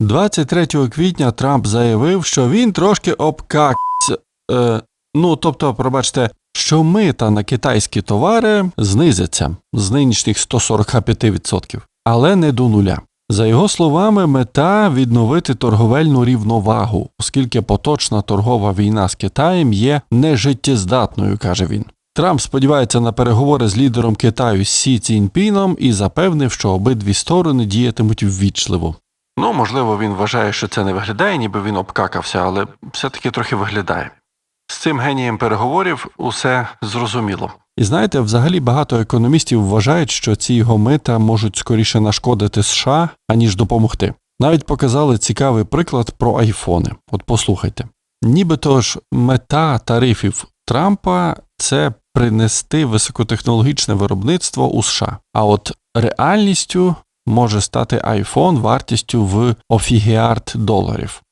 23 квітня Трамп заявив, що він трошки обкакся. Е, ну, тобто, пробачте, що мита на китайські товари знизяться з нинішніх 145%, але не до нуля. За його словами, мета відновити торговельну рівновагу, оскільки поточна торгова війна з Китаєм є нежиттєздатною, каже він. Трамп сподівається на переговори з лідером Китаю Сі Цзіньпіном і запевнив, що обидві сторони діятимуть ввічливо. Ну, можливо, він вважає, що це не виглядає, ніби він обкакався, але все-таки трохи виглядає. З цим генієм переговорів усе зрозуміло. І знаєте, взагалі багато економістів вважають, що ці його мита можуть скоріше нашкодити США, аніж допомогти. Навіть показали цікавий приклад про айфони. От послухайте. Нібито ж мета тарифів Трампа це принести високотехнологічне виробництво у США. А от реальністю може стати iPhone вартістю в офігіард доларів.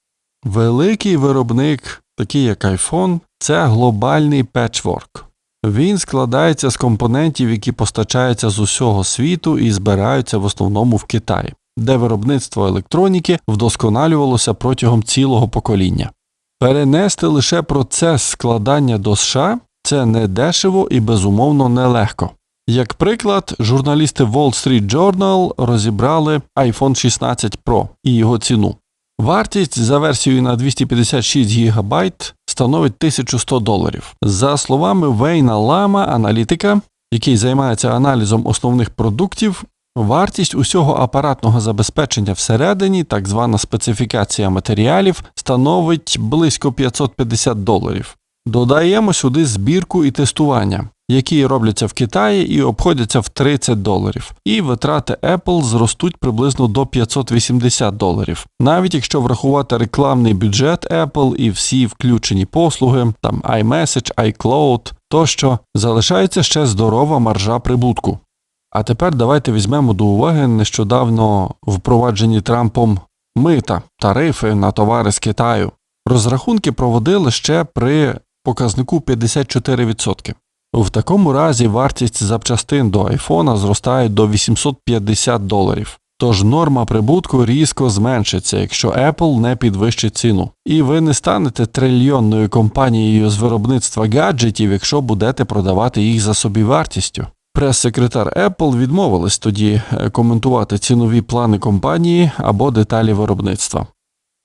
Великий виробник, такий як iPhone, це глобальний петчворк. Він складається з компонентів, які постачаються з усього світу і збираються в основному в Китаї, де виробництво електроніки вдосконалювалося протягом цілого покоління. Перенести лише процес складання до США це не дешево і безумовно нелегко. Як приклад, журналісти Wall Street Journal розібрали iPhone 16 Pro і його ціну. Вартість за версією на 256 ГБ становить 1100 доларів. За словами Вейна Лама, аналітика, який займається аналізом основних продуктів, вартість усього апаратного забезпечення всередині, так звана специфікація матеріалів, становить близько 550 доларів. Додаємо сюди збірку і тестування, які робляться в Китаї і обходяться в 30 доларів, і витрати Apple зростуть приблизно до 580 доларів. Навіть якщо врахувати рекламний бюджет Apple і всі включені послуги, там iMessage, iCloud тощо, залишається ще здорова маржа прибутку. А тепер давайте візьмемо до уваги нещодавно впроваджені Трампом мита, тарифи на товари з Китаю. Розрахунки проводили ще при показнику 54%. В такому разі вартість запчастин до айфона зростає до 850 доларів. Тож норма прибутку різко зменшиться, якщо Apple не підвищить ціну. І ви не станете трильйонною компанією з виробництва гаджетів, якщо будете продавати їх за собівартістю. Прес-секретар Apple відмовилась тоді е, коментувати цінові плани компанії або деталі виробництва.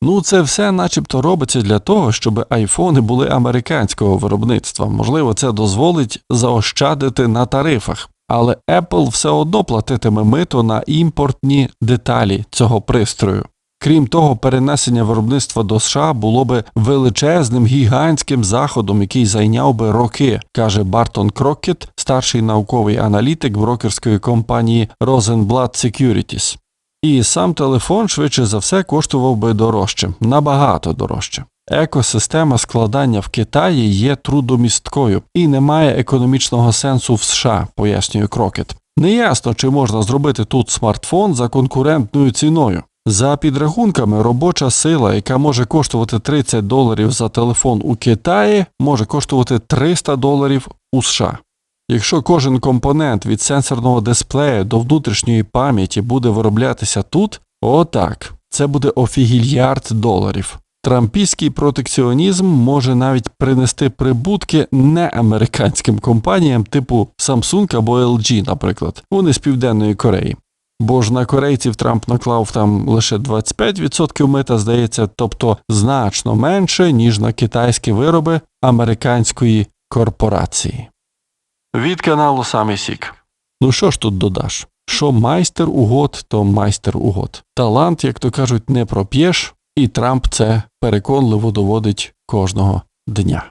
Ну, це все начебто робиться для того, щоб айфони були американського виробництва. Можливо, це дозволить заощадити на тарифах. Але Apple все одно платитиме мито на імпортні деталі цього пристрою. Крім того, перенесення виробництва до США було би величезним гігантським заходом, який зайняв би роки, каже Бартон Крокет, старший науковий аналітик брокерської компанії Rosenblatt Securities. І сам телефон швидше за все коштував би дорожче, набагато дорожче. Екосистема складання в Китаї є трудомісткою і не має економічного сенсу в США, пояснює Крокет. Неясно, чи можна зробити тут смартфон за конкурентною ціною. За підрахунками, робоча сила, яка може коштувати 30 доларів за телефон у Китаї, може коштувати 300 доларів у США. Якщо кожен компонент від сенсорного дисплею до внутрішньої пам'яті буде вироблятися тут, отак, це офігільярд офігільярд доларів. Трампійський протекціонізм може навіть принести прибутки не американським компаніям типу Samsung або LG, наприклад, вони з Південної Кореї. Бо ж на корейців Трамп наклав там лише 25% мита, здається, тобто значно менше, ніж на китайські вироби американської корпорації. Від каналу Самий Сік. Ну що ж тут додаш? Що майстер угод, то майстер угод. Талант, як то кажуть, не проп'єш, і Трамп це переконливо доводить кожного дня.